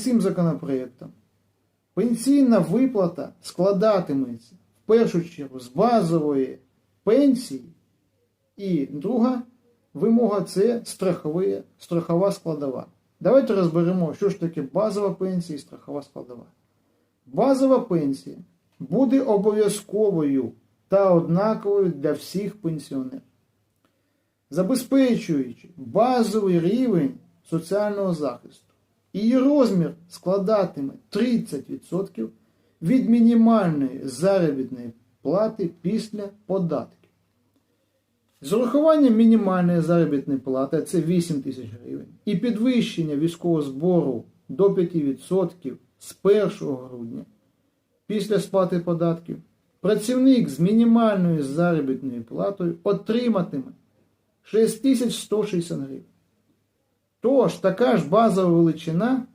Цим законопроєктом пенсійна виплата складатиметься в першу чергу з базової пенсії, і друга вимога це страхові, страхова складова. Давайте розберемо, що ж таке базова пенсія і страхова складова. Базова пенсія буде обов'язковою та однаковою для всіх пенсіонерів, забезпечуючи базовий рівень соціального захисту. Її розмір складатиме 30% від мінімальної заробітної плати після податків. З урахуванням мінімальної заробітної плати, це 8 тисяч гривень, і підвищення військового збору до 5% з 1 грудня після сплати податків, працівник з мінімальною заробітною платою отриматиме 6160 гривень. Тож така ж базова величина